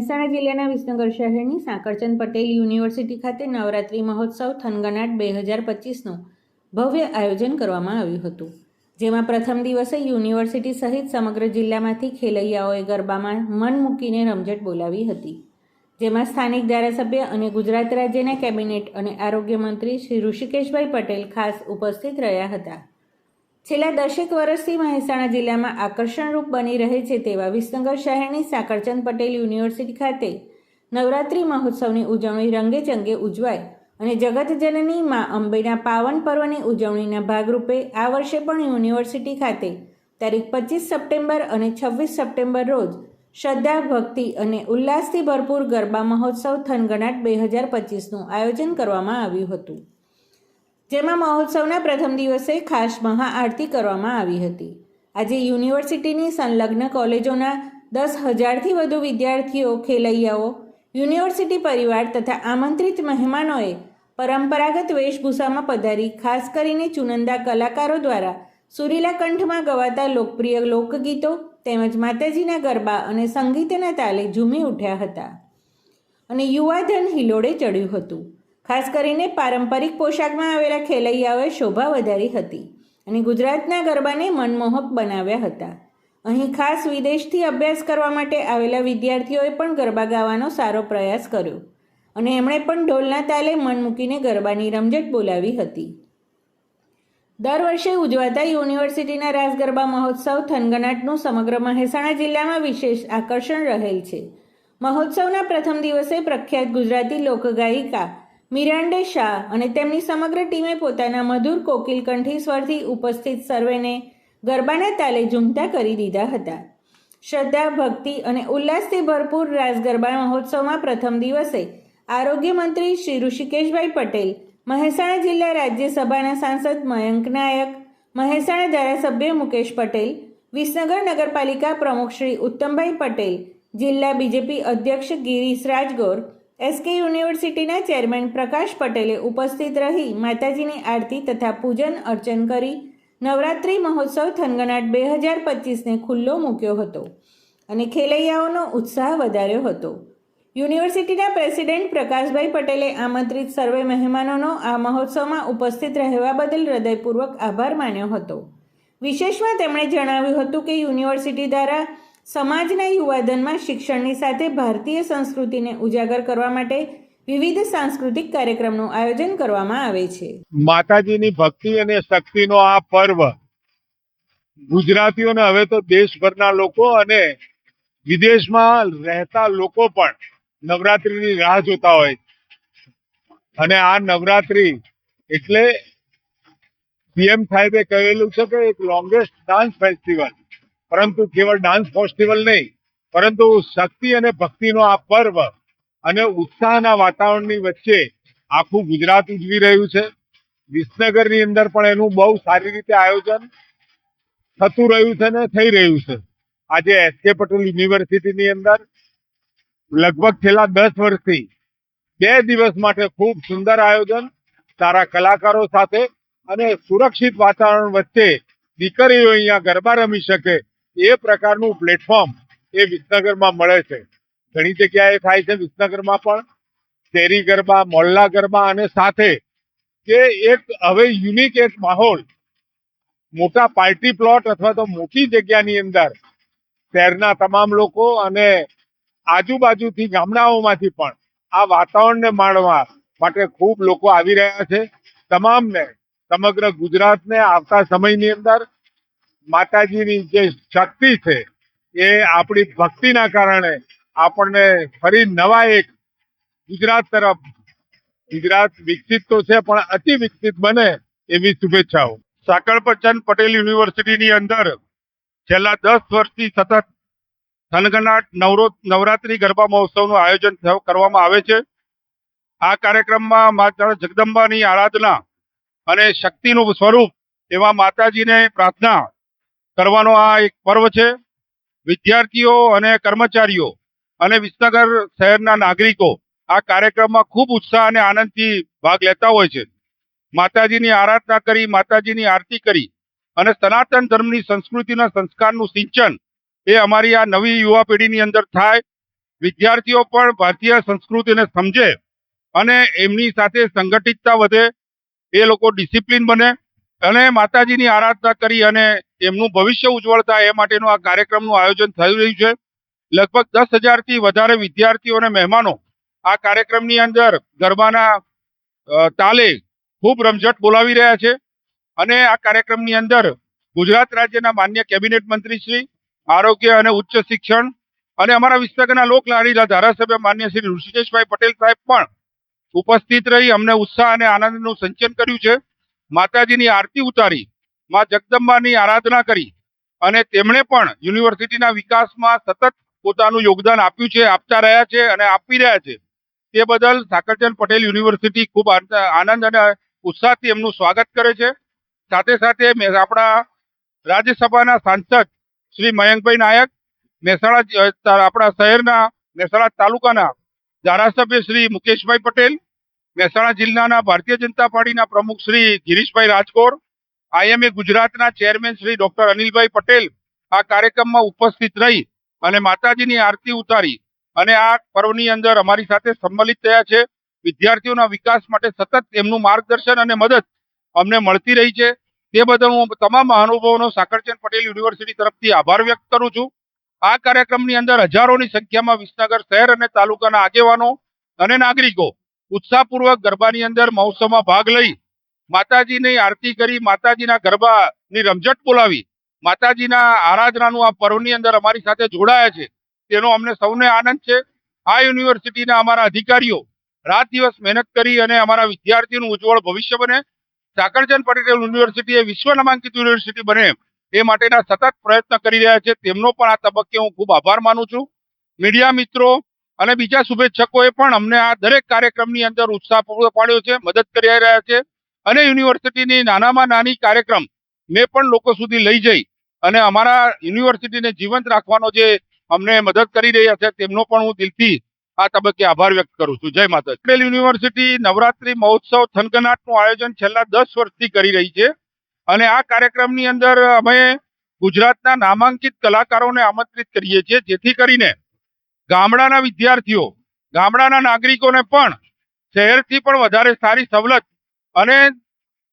મહેસાણા જિલ્લાના વિસનગર શહેરની સાંકળચંદ પટેલ યુનિવર્સિટી ખાતે નવરાત્રિ મહોત્સવ થનગનાટ બે હજાર પચીસનું ભવ્ય આયોજન કરવામાં આવ્યું હતું. જેમાં પ્રથમ દિવસે યુનિવર્સિટી સહિત સમગ્ર જિલ્લામાંથી ખેલૈયાઓએ ગરબામાં મન મૂકીને રમઝટ બોલાવી હતી. જેમાં સ્થાનિક ધારાસભ્ય અને ગુજરાત રાજ્યના કેબિનેટ અને આરોગ્ય મંત્રી શ્રી ઋષિકેશભાઈ પટેલ ખાસ ઉપસ્થિત રહ્યા હતા. છેલ્લા દશેક વર્ષથી મહેસાણા જિલ્લામાં આકર્ષણરૂપ બની રહે છે તેવા વિસનગર શહેરની સાકરચંદ પટેલ યુનિવર્સિટી ખાતે નવરાત્રિ મહોત્સવની ઉજવણી રંગેચંગે ઉજવાય અને જગતજનની મા અંબેના પાવન પર્વની ઉજવણીના ભાગરૂપે આ વર્ષે પણ યુનિવર્સિટી ખાતે તારીખ પચીસ સપ્ટેમ્બર અને છવ્વીસ સપ્ટેમ્બર રોજ શ્રદ્ધા, ભક્તિ અને ઉલ્લાસથી ભરપૂર ગરબા મહોત્સવ થનગનાટ બે હજાર પચીસનું આયોજન કરવામાં આવ્યું હતું. જેમાં મહોત્સવના પ્રથમ દિવસે ખાસ મહાઆરતી કરવામાં આવી હતી. આજે યુનિવર્સિટીની સંલગ્ન કોલેજોના દસ હજારથી વધુ વિદ્યાર્થીઓ, ખેલૈયાઓ, યુનિવર્સિટી પરિવાર તથા આમંત્રિત મહેમાનોએ પરંપરાગત વેશભૂષામાં પધારી, ખાસ કરીને ચુનંદા કલાકારો દ્વારા સુરીલા કંઠમાં ગવાતા લોકપ્રિય લોકગીતો તેમજ માતાજીના ગરબા અને સંગીતના તાલે ઝૂમી ઉઠ્યા હતા. અને યુવાધન હિલોડે ચડ્યું હતું. ખાસ કરીને પારંપરિક પોશાકમાં આવેલા ખેલૈયાઓએ શોભા વધારી હતી અને ગુજરાતના ગરબાને મનમોહક બનાવ્યા હતા. અહીં ખાસ વિદેશથી અભ્યાસ કરવા માટે આવેલા વિદ્યાર્થીઓએ પણ ગરબા ગાવાનો સારો પ્રયાસ કર્યો અને એમણે પણ ઢોલના તાલે મન મૂકીને ગરબાની રમઝટ બોલાવી હતી. દર વર્ષે ઉજવાતા યુનિવર્સિટીના રાસ ગરબા મહોત્સવ થનગનાટનું સમગ્ર મહેસાણા જિલ્લામાં વિશેષ આકર્ષણ રહેલ છે. મહોત્સવના પ્રથમ દિવસે પ્રખ્યાત ગુજરાતી લોકગાયિકા મિરાંડે શાહ અને તેમની સમગ્ર ટીમે પોતાના મધુર કોકિલ કંઠી સ્વરથી ઉપસ્થિત સર્વેને ગરબાના તાલે ઝૂમતા કરી દીધા હતા. શ્રદ્ધા, ભક્તિ અને ઉલ્લાસથી ભરપૂર રાસ ગરબા મહોત્સવમાં પ્રથમ દિવસે આરોગ્ય મંત્રી શ્રી ઋષિકેશભાઈ પટેલ, મહેસાણા જિલ્લા રાજ્યસભાના સાંસદ મયંક નાયક, મહેસાણા ધારાસભ્ય મુકેશ પટેલ, વિસનગર નગરપાલિકા પ્રમુખ શ્રી ઉત્તમભાઈ પટેલ, જિલ્લા બીજેપી અધ્યક્ષ ગિરીશ રાજગોર એસકે યુનિવર્સિટીના ચેરમેન પ્રકાશ પટેલે ઉપસ્થિત રહી માતાજીની આરતી તથા પૂજન અર્ચન કરી. નવરાત્રિ મહોત્સવ થનગનાટ બે હજાર પચીસને ખુલ્લો મૂક્યો હતો અને ખેલૈયાઓનો ઉત્સાહ વધાર્યો હતો. યુનિવર્સિટીના પ્રેસિડેન્ટ પ્રકાશભાઈ પટેલે આમંત્રિત સર્વે મહેમાનોનો આ મહોત્સવમાં ઉપસ્થિત રહેવા બદલ હૃદયપૂર્વક આભાર માન્યો હતો. વિશેષમાં તેમણે જણાવ્યું હતું કે યુનિવર્સિટી દ્વારા સમાજના યુવાધનમાં શિક્ષણની સાથે ભારતીય સંસ્કૃતિને ઉજાગર કરવા માટે વિવિધ સાંસ્કૃતિક કાર્યક્રમનું આયોજન કરવામાં આવે છે. માતાજીની ભક્તિ અને શક્તિનો આ પર્વ ગુજરાતીઓને હવે તો દેશભરના લોકો અને વિદેશમાં રહેતા લોકો પણ નવરાત્રીની રાહ જોતા હોય અને આ નવરાત્રી એટલે પીએમ સાહેબે કહેલું છે કે એક લોંગેસ્ટ ડાન્સ ફેસ્ટિવલ પરંતુ કેવળ ડાન્સ ફેસ્ટિવલ નહીં, પરંતુ શક્તિ અને ભક્તિનો આ પર્વ અને ઉત્સાહના વાતાવરણની વચ્ચે આખું ગુજરાત ઉજવી રહ્યું છે. વિસનગરની અંદર પણ એનું બહુ સારી રીતે આયોજન થતું રહ્યું છે ને થઈ રહ્યું છે. આજે એસકે પટેલ યુનિવર્સિટીની અંદર લગભગ છેલ્લા દસ વર્ષથી બે દિવસ માટે ખૂબ સુંદર આયોજન સારા કલાકારો સાથે અને સુરક્ષિત વાતાવરણ વચ્ચે દીકરીઓ અહીંયા ગરબા રમી શકે એ પ્રકારનું પ્લેટફોર્મ એ વિસનગરમાં મળે છે. ઘણી જગ્યાએ થાય છે વિસનગરમાં પણ. શેરી ગરબા મોલ્લા ગરબા અને સાથે કે એક હવે યુનિક એક માહોલ, મોટા પાર્ટી પ્લોટ અથવા તો મોટી જગ્યાની અંદર શહેરના તમામ લોકો અને આજુબાજુથી ગામડાઓમાંથી પણ આ વાતાવરણને માણવા માટે ખૂબ લોકો આવી રહ્યા છે. તમામને સમગ્ર ગુજરાતને આવતા સમયની અંદર માતાજીની જે શક્તિ છે, એ આપણી ભક્તિના કારણે આપણને ફરી નવા એક ગુજરાત તરફ, ગુજરાત વિકસિત તો છે, પણ અતિ વિકસિત બને એવી શુભેચ્છાઓ. સાકળપચંદ પટેલ યુનિવર્સિટીની અંદર છેલ્લા દસ વર્ષથી સતત થનગનાટ નવરો, નવરાત્રી ગરબા મહોત્સવનું આયોજન કરવામાં આવે છે. આ કાર્યક્રમમાં માતા જગદંબાની આરાધના અને શક્તિનું સ્વરૂપ એવા માતાજીને પ્રાર્થના કરવાનો આ એક પર્વ છે. વિદ્યાર્થીઓ અને કર્મચારીઓ અને વિસનગર શહેરના નાગરિકો આ કાર્યક્રમમાં ખૂબ ઉત્સાહ અને આનંદથી ભાગ લેતા હોય છે. માતાજીની આરાધના કરી, માતાજીની આરતી કરી અને સનાતન ધર્મની સંસ્કૃતિના સંસ્કારનું સિંચન એ અમારી આ નવી યુવા પેઢીની અંદર થાય. વિદ્યાર્થીઓ પણ ભારતીય સંસ્કૃતિને સમજે અને એમની સાથે સંગઠિતતા વધે. એ લોકો ડિસિપ્લિન બને અને માતાજીની આરાધના કરી અને એમનું ભવિષ્ય ઉજ્જવળ થાય એ માટેનું આ કાર્યક્રમનું આયોજન થઈ રહ્યું છે. લગભગ દસ હજારથી વધારે વિદ્યાર્થીઓ અને મહેમાનો આ કાર્યક્રમની અંદર ગરબાના તાલે ખૂબ રમઝટ બોલાવી રહ્યા છે અને આ કાર્યક્રમની અંદર ગુજરાત રાજ્યના માન્ય કેબિનેટ મંત્રી શ્રી, આરોગ્ય અને ઉચ્ચ શિક્ષણ અને અમારા વિસ્તારના લોકલાડીના ધારાસભ્ય માન્ય શ્રી ઋષિકેશભાઈ પટેલ સાહેબ પણ ઉપસ્થિત રહી અમને ઉત્સાહ અને આનંદનું સંચયન કર્યું છે. માતાજીની આરતી ઉતારી માં જગદંબાની આરાધના કરી અને તેમણે પણ યુનિવર્સિટીના વિકાસમાં સતત પોતાનું યોગદાન આપ્યું છે, આપતા રહ્યા છે અને આપી રહ્યા છે. તે બદલ સાકરચંદ પટેલ યુનિવર્સિટી ખૂબ આનંદ અને ઉત્સાહથી એમનું સ્વાગત કરે છે. સાથે સાથે આપણા રાજ્યસભાના સાંસદ શ્રી મયંકભાઈ નાયક, મહેસાણા આપણા શહેરના મહેસાણા તાલુકાના ધારાસભ્ય શ્રી મુકેશભાઈ પટેલ, મહેસાણા જિલ્લાના ભારતીય જનતા પાર્ટીના પ્રમુખ શ્રી ગિરીશભાઈ રાજકોર આઈએમએ ગુજરાતના ચેરમેન શ્રી ડોક્ટર અનિલભાઈ પટેલ આ કાર્યક્રમમાં ઉપસ્થિત રહી અને માતાજીની આરતી ઉતારી અને આ પર્વની અંદર અમારી સાથે સંમલિત થયા છે. વિદ્યાર્થીઓના વિકાસ માટે સતત એમનું માર્ગદર્શન અને મદદ અમને મળતી રહી છે. તે બદલ હું તમામ મહાનુભાવોનો સાકરચંદ પટેલ યુનિવર્સિટી તરફથી આભાર વ્યક્ત કરું છું. આ કાર્યક્રમની અંદર હજારોની સંખ્યામાં વિસનગર શહેર અને તાલુકાના આગેવાનો અને નાગરિકો ઉત્સાહપૂર્વક ગરબાની અંદર મહોત્સવમાં ભાગ લઈ માતાજીની આરતી કરી, માતાજીના ગરબાની રમઝટ બોલાવી. માતાજીના આરાધનાનું આ પર્વની અંદર અમારી સાથે જોડાયા છે. તેનો અમને સૌને આનંદ છે. આ યુનિવર્સિટીના અમારા અધિકારીઓ રાત દિવસ મહેનત કરી અને અમારા વિદ્યાર્થીઓનું ઉજ્જવળ ભવિષ્ય બને. સાકરચંદ પટેલ યુનિવર્સિટી એ વિશ્વ નામાંકિત યુનિવર્સિટી બને એ માટેના સતત પ્રયત્ન કરી રહ્યા છે. તેમનો પણ આ તબક્કે હું ખૂબ આભાર માનું છું. મીડિયા મિત્રો અને બીજા શુભેચ્છકોએ પણ અમને આ દરેક કાર્યક્રમની અંદર ઉત્સાહ પૂરો પાડ્યો છે, મદદ કરી રહ્યા છે. અને યુનિવર્સિટીની નાનામાં નાની કાર્યક્રમ મેં પણ લોકો સુધી લઈ જઈ અને અમારા યુનિવર્સિટીને જીવંત રાખવાનો જે અમને મદદ કરી રહ્યા છે તેમનો પણ હું દિલથી આ તબક્કે આભાર વ્યક્ત કરું છું. જય માતા પટેલ યુનિવર્સિટી નવરાત્રી મહોત્સવ થનગનાટનું આયોજન છેલ્લા દસ વર્ષથી કરી રહી છે અને આ કાર્યક્રમની અંદર અમે ગુજરાતના નામાંકિત કલાકારોને આમંત્રિત કરીએ છીએ, જેથી કરીને ગામડાના વિદ્યાર્થીઓ, ગામડાના નાગરિકોને પણ શહેરથી પણ વધારે સારી સવલત અને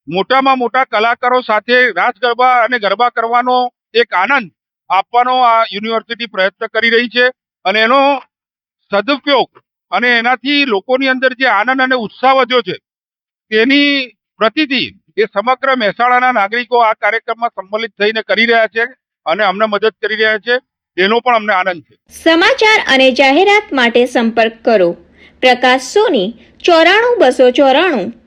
મોટામાં મોટા કલાકારો સાથે રાસ ગરબા અને ગરબા કરવાનો એક આનંદ આપવાનો આ યુનિવર્સિટી પ્રયત્ન કરી રહી છે. અને એનો સદુપયોગ અને એનાથી લોકોની અંદર જે આનંદ અને ઉત્સાહ વધ્યો છે, તેની પ્રતિતિ એ સમગ્ર મહેસાણાના નાગરિકો આ કાર્યક્રમમાં સંમલિત થઈને કરી રહ્યા છે અને અમને મદદ કરી રહ્યા છે. એનો પણ અમને આનંદ છે. સમાચાર અને જાહેરાત માટે સંપર્ક કરો. પ્રકાશ સોની, ચોરાણું બસો ચોરાણું.